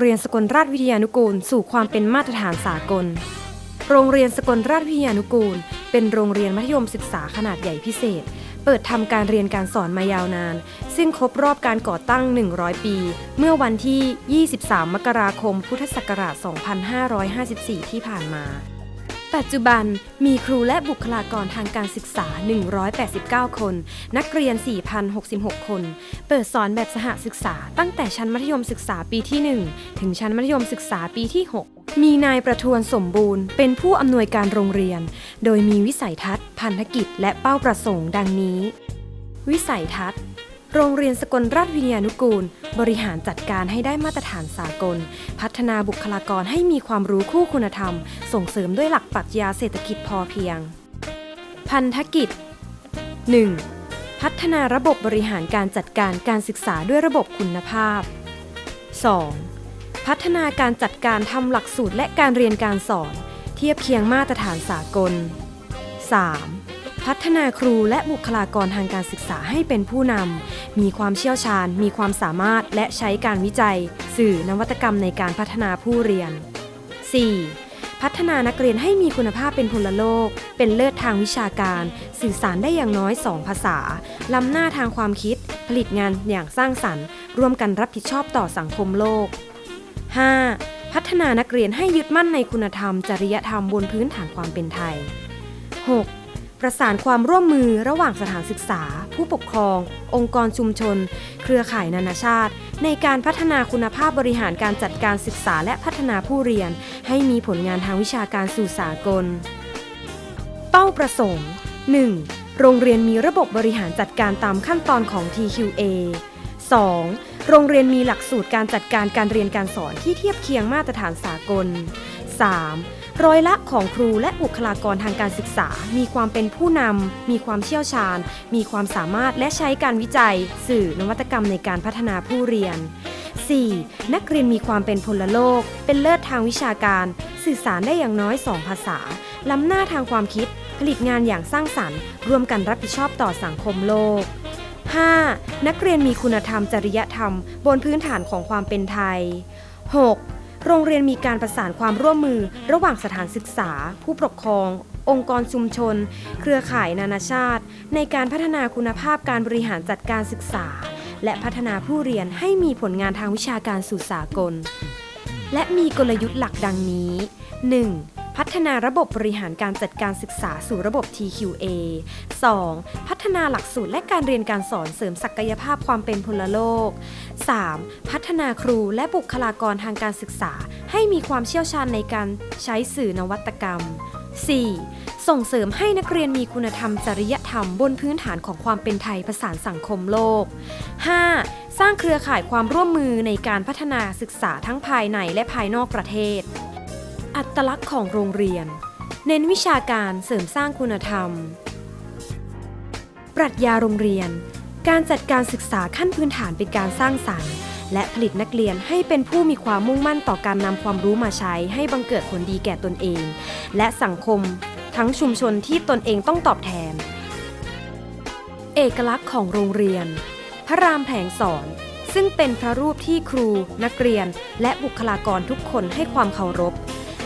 เรียนสกลราชวิทยานุกูล สู่ความเป็นมาตรฐานสากล โรงเรียนสกลราชวิทยานุกูล เป็นโรงเรียนมัธยมศึกษาขนาดใหญ่พิเศษ เปิดทำการเรียนการสอนมายาวนาน ซึ่งครบรอบการก่อตั้ง 100 ปี เมื่อวันที่ 23 มกราคม พุทธศักราช 2554 ที่ผ่านมา ปัจจุบันมีครูและบุคลากรทางการศึกษา 189 คน นักเรียน 4,066 คน เปิดสอนแบบสหศึกษา ตั้งแต่ชั้นมัธยมศึกษาปีที่ 1 ถึงชั้นมัธยมศึกษาปีที่ 6 มีนายประทวนสมบูรณ์ เป็นผู้อำนวยการโรงเรียน โดยมีวิสัยทัศน์ พันธกิจ และเป้าประสงค์ดังนี้ วิสัยทัศน์ โรงเรียนสกลราชวิทยานุกูล บริหารจัดการให้ได้มาตรฐานสากล พัฒนาบุคลากรให้มีความรู้คู่คุณธรรม ส่งเสริมด้วยหลักปรัชญาเศรษฐกิจพอเพียง พันธกิจ 1. พัฒนาระบบบริหารการจัดการการศึกษาด้วยระบบคุณภาพ 2. พัฒนาการจัดการทำหลักสูตรและการเรียนการสอน เทียบเคียงมาตรฐานสากล 3. พัฒนาครูและบุคลากรทางการศึกษาให้เป็นผู้นำ มีความเชี่ยวชาญ มีความสามารถ และใช้การวิจัย สื่อนวัตกรรมในการพัฒนาผู้เรียน 4. พัฒนานักเรียนให้มีคุณภาพเป็นพลโลก เป็นเลิศทางวิชาการ สื่อสารได้อย่างน้อย 2 ภาษา ล้ำหน้าทางความคิด ผลิตงานอย่างสร้างสรรค์ ร่วมกันรับผิดชอบต่อสังคมโลก 5. พัฒนานักเรียนให้ยึดมั่นในคุณธรรม จริยธรรมบนพื้นฐานความเป็นไทย 6. ประสานความร่วมมือระหว่างสถานศึกษา ผู้ปกครอง องค์กรชุมชน เครือข่ายนานาชาติ ในการพัฒนาคุณภาพบริหารการจัดการศึกษาและพัฒนาผู้เรียน ให้มีผลงานทางวิชาการสู่สากล เป้าประสงค์ 1. โรงเรียนมีระบบบริหารจัดการตามขั้นตอนของ TQA 2. โรงเรียนมีหลักสูตรการจัดการการเรียนการสอนที่เทียบเคียงมาตรฐานสากล 3. ร้อยละของครูและบุคลากรทางการศึกษา มีความเป็นผู้นำ มีความเชี่ยวชาญ มีความสามารถและใช้การวิจัย สื่อนวัตกรรมในการพัฒนาผู้เรียน 4. นักเรียนมีความเป็นพลโลก เป็นเลิศทางวิชาการ สื่อสารได้อย่างน้อย 2 ภาษา ล้ำหน้าทางความคิด ผลิตงานอย่างสร้างสรรค์ ร่วมกันรับผิดชอบต่อสังคมโลก 5. นักเรียนมีคุณธรรมจริยธรรม บนพื้นฐานของความเป็นไทย 6. โรงเรียนมีการประสานความร่วมมือ ระหว่างสถานศึกษา ผู้ปกครอง องค์กรชุมชน เครือข่ายนานาชาติ ในการพัฒนาคุณภาพการบริหารจัดการศึกษา และพัฒนาผู้เรียนให้มีผลงานทางวิชาการสู่สากล และมีกลยุทธ์หลักดังนี้ 1. พัฒนาระบบบริหารการจัดการศึกษาสู่ระบบ TQA 2. พัฒนาหลักสูตรและการเรียนการสอนเสริมศักยภาพความเป็นพลโลก 3. พัฒนาครูและบุคลากรทางการศึกษา ให้มีความเชี่ยวชาญในการใช้สื่อนวัตกรรม 4. ส่งเสริมให้นักเรียนมีคุณธรรมจริยธรรมบนพื้นฐานของความเป็นไทยประสานสังคมโลก 5. สร้างเครือข่ายความร่วมมือในการพัฒนาศึกษาทั้งภายในและภายนอกประเทศ อัตลักษณ์ของโรงเรียน เน้นวิชาการเสริมสร้างคุณธรรม ปรัชญาโรงเรียน การจัดการศึกษาขั้นพื้นฐานเป็นการสร้างสรรค์ และผลิตนักเรียนให้เป็นผู้มีความมุ่งมั่นต่อการนำความรู้มาใช้ ให้บังเกิดผลดีแก่ตนเอง และสังคม ทั้งชุมชนที่ตนเองต้องตอบแทน เอกลักษณ์ของโรงเรียน พระรามแผงสอนซึ่งเป็นพระรูปที่ครู นักเรียน และบุคลากรทุกคนให้ความเคารพ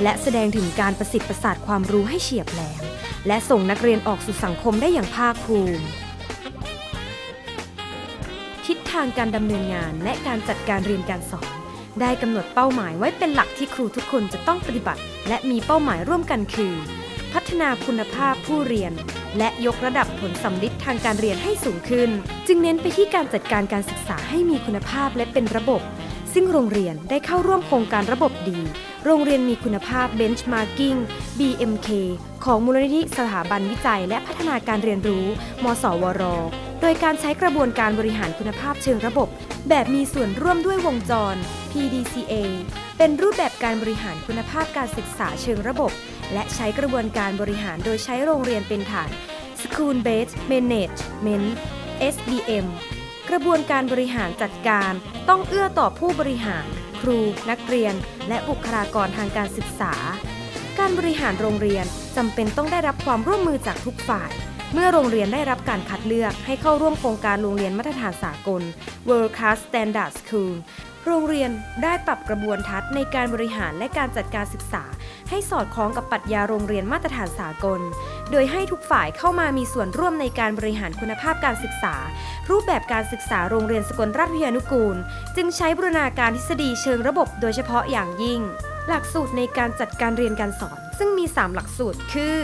และแสดงถึงการประสิทธิ์ประสาทความรู้ให้เฉียบแหลม และส่งนักเรียนออกสู่สังคมได้อย่างภาคภูมิ ทิศทางการดำเนินงานและการจัดการเรียนการสอน ได้กำหนดเป้าหมายไว้เป็นหลักที่ครูทุกคนจะต้องปฏิบัติ และมีเป้าหมายร่วมกันคือ พัฒนาคุณภาพผู้เรียน และยกระดับผลสำลิดทางการเรียนให้สูงขึ้น จึงเน้นไปที่การจัดการการศึกษาให้มีคุณภาพและเป็นระบบ ซึ่งโรงเรียนได้เข้าร่วมโครงการระบบดี โรงเรียนมีคุณภาพ Benchmarking BMK ของมูลนิธิสถาบันวิจัย และพัฒนาการเรียนรู้ มสวร โดยการใช้กระบวนการบริหารคุณภาพเชิงระบบ แบบมีส่วนร่วมด้วยวงจร PDCA เป็นรูปแบบการบริหารคุณภาพการศึกษาเชิงระบบ และใช้กระบวนการบริหารโดยใช้โรงเรียนเป็นฐาน School Based Management SBM กระบวนการบริหารจัดการต้องเอื้อต่อผู้บริหาร ครู นักเรียน และบุคลากรทางการศึกษา การบริหารโรงเรียนจำเป็นต้องได้รับความร่วมมือจากทุกฝ่าย เมื่อโรงเรียนได้รับการคัดเลือกให้เข้าร่วมโครงการโรงเรียนมาตรฐานสากล World Class Standard School โรงเรียนได้ปรับกระบวนทัศน์ในการบริหารและการจัดการศึกษา ให้สอดคล้องกับปรัชญาโรงเรียนมาตรฐานสากล โดยให้ทุกฝ่ายเข้ามามีส่วนร่วมในการบริหารคุณภาพการศึกษา รูปแบบการศึกษาโรงเรียนสกลราชวิทยานุกูล จึงใช้บูรณาการทฤษฎีเชิงระบบโดยเฉพาะอย่างยิ่ง หลักสูตรในการจัดการเรียนการสอน ซึ่งมี 3 หลักสูตรคือ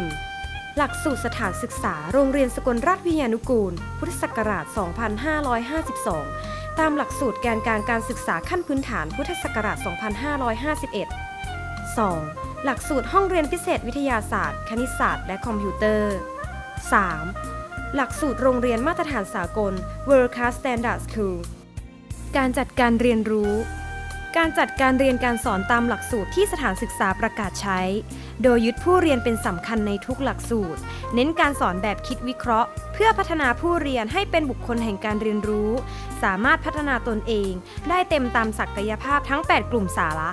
1. หลักสูตรสถานศึกษา โรงเรียนสกลราชวิทยานุกูล พุทธศักราช 2552 ตามหลักสูตรแกนกลางการศึกษาขั้นพื้นฐานพุทธศักราช 2551 2. หลักสูตรห้องเรียนพิเศษวิทยาศาสตร์ คณิตศาสตร์ และคอมพิวเตอร์ 3. หลักสูตรโรงเรียนมาตรฐานสากล World Class Standard School การจัดการเรียนรู้ การจัดการเรียนการสอนตามหลักสูตรที่สถานศึกษาประกาศใช้ โดยยึดผู้เรียนเป็นสำคัญในทุกหลักสูตร เน้นการสอนแบบคิดวิเคราะห์ เพื่อพัฒนาผู้เรียนให้เป็นบุคคลแห่งการเรียนรู้ สามารถพัฒนาตนเอง ได้เต็มตามศักยภาพทั้ง 8 กลุ่มสาระ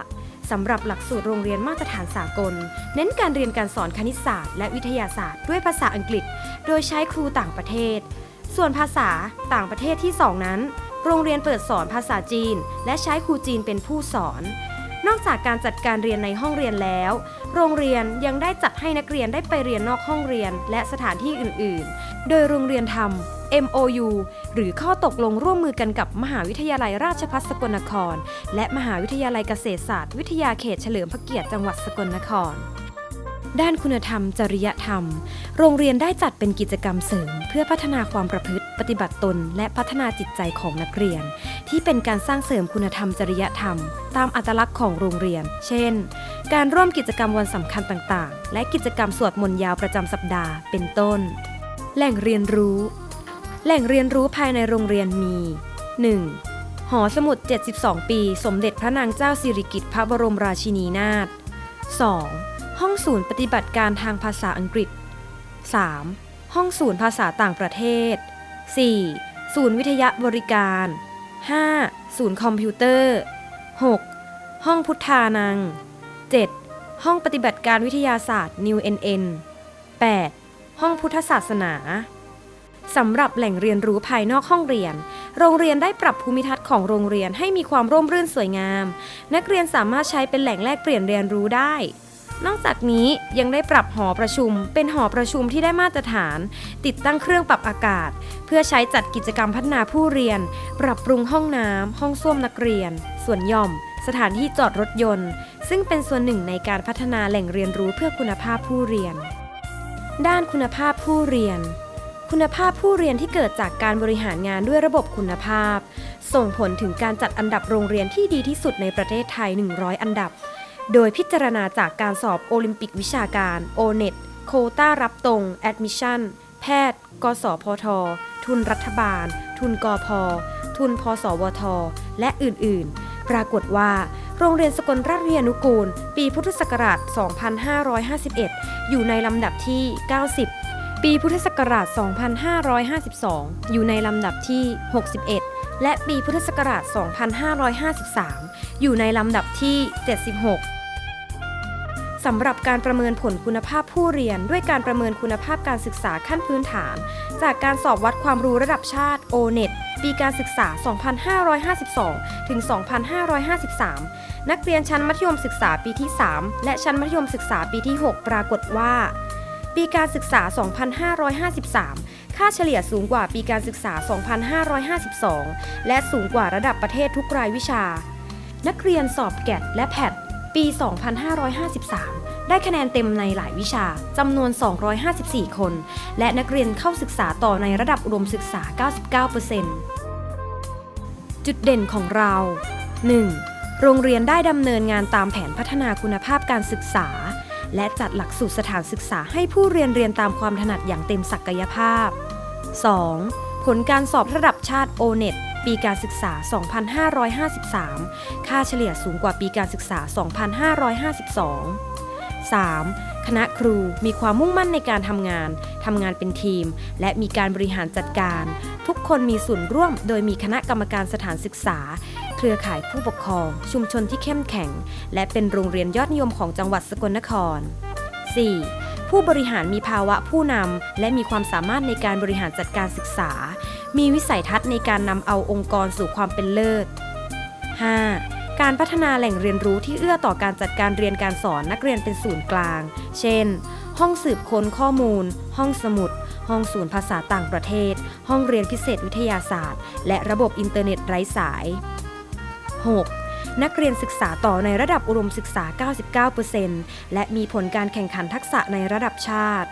สำหรับหลักสูตรโรงเรียนมาตรฐานสากล เน้นการเรียนการสอนคณิตศาสตร์และวิทยาศาสตร์ด้วยภาษาอังกฤษ โดยใช้ครูต่างประเทศ ส่วนภาษาต่างประเทศที่ 2 นั้น โรงเรียนเปิดสอนภาษาจีน และใช้ครูจีนเป็นผู้สอน นอกจากการจัดการเรียนในห้องเรียนแล้ว โรงเรียนยังได้จัดให้นักเรียนได้ไปเรียนนอกห้องเรียนและสถานที่อื่น ๆ โดยโรงเรียนทำ MOU หรือข้อตกลงร่วมมือกันกับมหาวิทยาลัยราชภัฏสกลนคร และมหาวิทยาลัยเกษตรศาสตร์วิทยาเขตเฉลิมพระเกียรติจังหวัดสกลนคร ด้านคุณธรรม จริยธรรม โรงเรียนได้จัดเป็นกิจกรรมเสริม เพื่อพัฒนาความประพฤติ ปฏิบัติตน และพัฒนาจิตใจของนักเรียน ที่เป็นการสร้างเสริมคุณธรรมจริยธรรม ตามอัตลักษณ์ของโรงเรียน เช่น การร่วมกิจกรรมวันสำคัญต่าง ๆ และกิจกรรมสวดมนต์ยาวประจำสัปดาห์ เป็นต้น แหล่งเรียนรู้ แหล่งเรียนรู้ภายในโรงเรียนมี 1. หอสมุด 72 ปี สมเด็จพระนางเจ้าสิริกิติ์พระบรมราชินีนาถ 2. ห้องศูนย์ปฏิบัติการทางภาษาอังกฤษ 3. ห้องศูนย์ภาษาต่างประเทศ 4. ศูนย์วิทยาบริการ 5. ศูนย์คอมพิวเตอร์ 6. ห้องพุทธานัง 7. ห้องปฏิบัติการวิทยาศาสตร์ New NN 8. ห้องพุทธศาสนา สำหรับแหล่งเรียนรู้ภายนอกห้องเรียน โรงเรียนได้ปรับภูมิทัศน์ของโรงเรียนให้มีความร่มรื่นสวยงาม นักเรียนสามารถใช้เป็นแหล่งแลกเปลี่ยนเรียนรู้ได้ นอกจากนี้ยังได้ปรับหอประชุม เป็นหอประชุมที่ได้มาตรฐาน ติดตั้งเครื่องปรับอากาศ เพื่อใช้จัดกิจกรรมพัฒนาผู้เรียน ปรับปรุงห้องน้ำห้องส้วมนักเรียนส่วนหย่อม สถานที่จอดรถยนต์ ซึ่งเป็นส่วนหนึ่งในการพัฒนาแหล่งเรียนรู้เพื่อคุณภาพผู้เรียน ด้านคุณภาพผู้เรียน คุณภาพผู้เรียนที่เกิดจากการบริหารงานด้วยระบบคุณภาพ ส่งผลถึงการจัดอันดับโรงเรียนที่ดีที่สุดในประเทศไทย 100 อันดับ โดยพิจารณาจากการสอบโอลิมปิกวิชาการ O-NET โควต้ารับตรง Admission แพทย์ กสพท ทุนรัฐบาล ทุนกพทุนพสวท และอื่น ๆ ปรากฏว่า โรงเรียนสกลราชวิทยานุกูล ปีพุทธศักราช 2551 อยู่ในลำดับที่ 90 ปีพุทธศักราช 2552 อยู่ในลำดับที่ 61 และปีพุทธศักราช 2553 อยู่ในลำดับที่ 76 สำหรับการประเมินผลคุณภาพผู้เรียนด้วยการประเมินคุณภาพการศึกษาขั้นพื้นฐาน จากการสอบวัดความรู้ระดับชาติ O-NET ปีการศึกษา 2552 ถึง 2553 นักเรียนชั้นมัธยมศึกษาปีที่ 3 และชั้นมัธยมศึกษาปีที่ 6 ปรากฏว่า ปีการศึกษา 2553 ค่าเฉลี่ยสูงกว่าปีการศึกษา 2552 และสูงกว่าระดับประเทศทุกรายวิชา นักเรียนสอบแกดและแพทปี 2553 ได้คะแนนเต็มในหลายวิชา จำนวน 254 คน และนักเรียนเข้าศึกษาต่อในระดับอุดมศึกษา 99%จุดเด่นของเรา 1. โรงเรียนได้ดำเนินงานตามแผนพัฒนาคุณภาพการศึกษา และจัดหลักสูตรสถานศึกษาให้ผู้เรียนเรียนตามความถนัดอย่างเต็มศักยภาพ 2. ผลการสอบระดับชาติ o n e t ปีการศึกษา 2553 ค่าเฉลี่ยสูงกว่าปีการศึกษา 2552 3. คณะครูมีความมุ่งมั่นในการทำงาน ทำงานเป็นทีม และมีการบริหารจัดการ ทุกคนมีส่วนร่วมโดยมีคณะกรรมการสถานศึกษา เครือข่ายผู้ปกครอง ชุมชนที่เข้มแข็ง และเป็นโรงเรียนยอดนิยมของจังหวัดสกลนคร 4. ผู้บริหารมีภาวะผู้นำและมีความสามารถในการบริหารจัดการศึกษา มีวิสัยทัศน์ในการนำเอาองค์กรสู่ความเป็นเลิศ 5. การพัฒนาแหล่งเรียนรู้ที่เอื้อต่อการจัดการเรียนการสอนนักเรียนเป็นศูนย์กลาง เช่น ห้องสืบค้นข้อมูล ห้องสมุด ห้องศูนย์ภาษาต่างประเทศ ห้องเรียนพิเศษวิทยาศาสตร์ และระบบอินเทอร์เน็ตไร้สาย 6. นักเรียนศึกษาต่อในระดับอุดมศึกษา 99%และมีผลการแข่งขันทักษะในระดับชาติ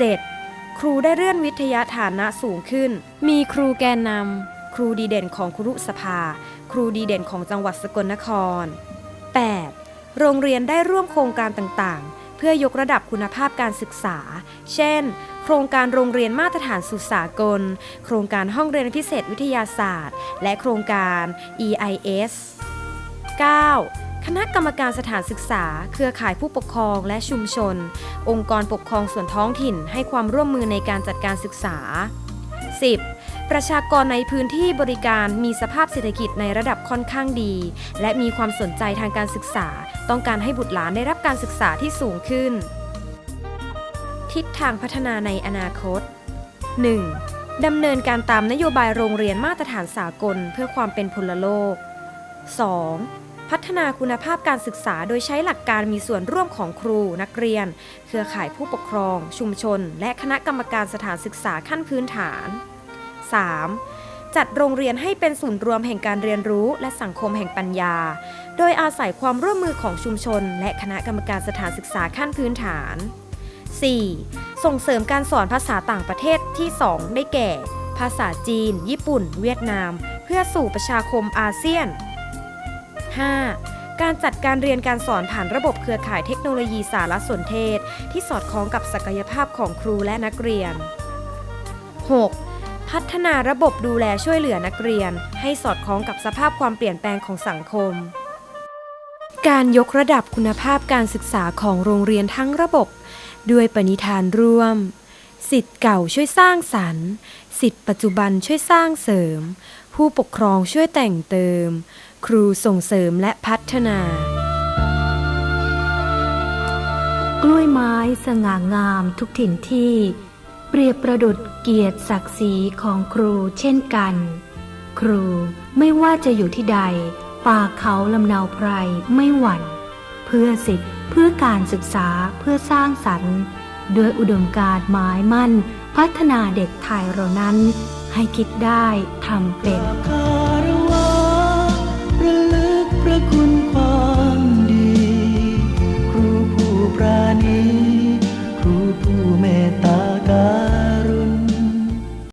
7. ครูได้เลื่อนวิทยาฐานะสูงขึ้น มีครูแกนนำ ครูดีเด่นของครุสภา ครูดีเด่นของจังหวัดสกลนคร 8. โรงเรียนได้ร่วมโครงการต่างๆ เพื่อยกระดับคุณภาพการศึกษา เช่น ครงการโรงเรียนมาตรฐานสุสากล โครงการห้องเรียนพิเศษวิทยาศาสตร์ และโครงการ EIS 9. คณะกรรมการสถานศึกษา เครือข่ายผู้ปกครองและชุมชน องค์กรปกครองส่วนท้องถิ่นให้ความร่วมมือในการจัดการศึกษา 10. ประชากรในพื้นที่บริการมีสภาพเศรษฐกิจในระดับค่อนข้างดี และมีความสนใจทางการศึกษา ต้องการให้บุตรหลานได้รับการศึกษาที่สูงขึ้น ทิศทางพัฒนาในอนาคต 1. ดำเนินการตามนโยบายโรงเรียนมาตรฐานสากลเพื่อความเป็นพลโลก 2. พัฒนาคุณภาพการศึกษาโดยใช้หลักการมีส่วนร่วมของครู นักเรียน เครือข่ายผู้ปกครอง ชุมชน และคณะกรรมการสถานศึกษาขั้นพื้นฐาน 3. จัดโรงเรียนให้เป็นศูนย์รวมแห่งการเรียนรู้ และสังคมแห่งปัญญา โดยอาศัยความร่วมมือของชุมชน และคณะกรรมการสถานศึกษาขั้นพื้นฐาน 4. ส่งเสริมการสอนภาษาต่างประเทศที่ 2 ได้แก่ ภาษาจีน ญี่ปุ่น เวียดนาม เพื่อสู่ประชาคมอาเซียน 5. การจัดการเรียนการสอนผ่านระบบเครือข่ายเทคโนโลยีสารสนเทศ ที่สอดคล้องกับศักยภาพของครูและนักเรียน 6. พัฒนาระบบดูแลช่วยเหลือนักเรียน ให้สอดคล้องกับสภาพความเปลี่ยนแปลงของสังคม การยกระดับคุณภาพการศึกษาของโรงเรียนทั้งระบบ ด้วยปณิธานร่วม สิทธิ์เก่าช่วยสร้างสรรค์ สิทธิ์ปัจจุบันช่วยสร้างเสริม ผู้ปกครองช่วยแต่งเติม ครูส่งเสริมและพัฒนา กล้วยไม้สง่างามทุกถิ่นที่ เปรียบประดุดเกียรติศักดิ์ศรีของครูเช่นกัน ครูไม่ว่าจะอยู่ที่ใด ป่าเขาลำเนาไพรไม่หวัน่น เพื่อสิทธิเพื่อการศึกษาเพื่อสร้างสรรค์ ด้วยอุดมการหมายมั่น พัฒนาเด็กไทยเรานั้น ให้คิดได้ทำเป็นครูผู้ปราณี ครูผู้เมตตากา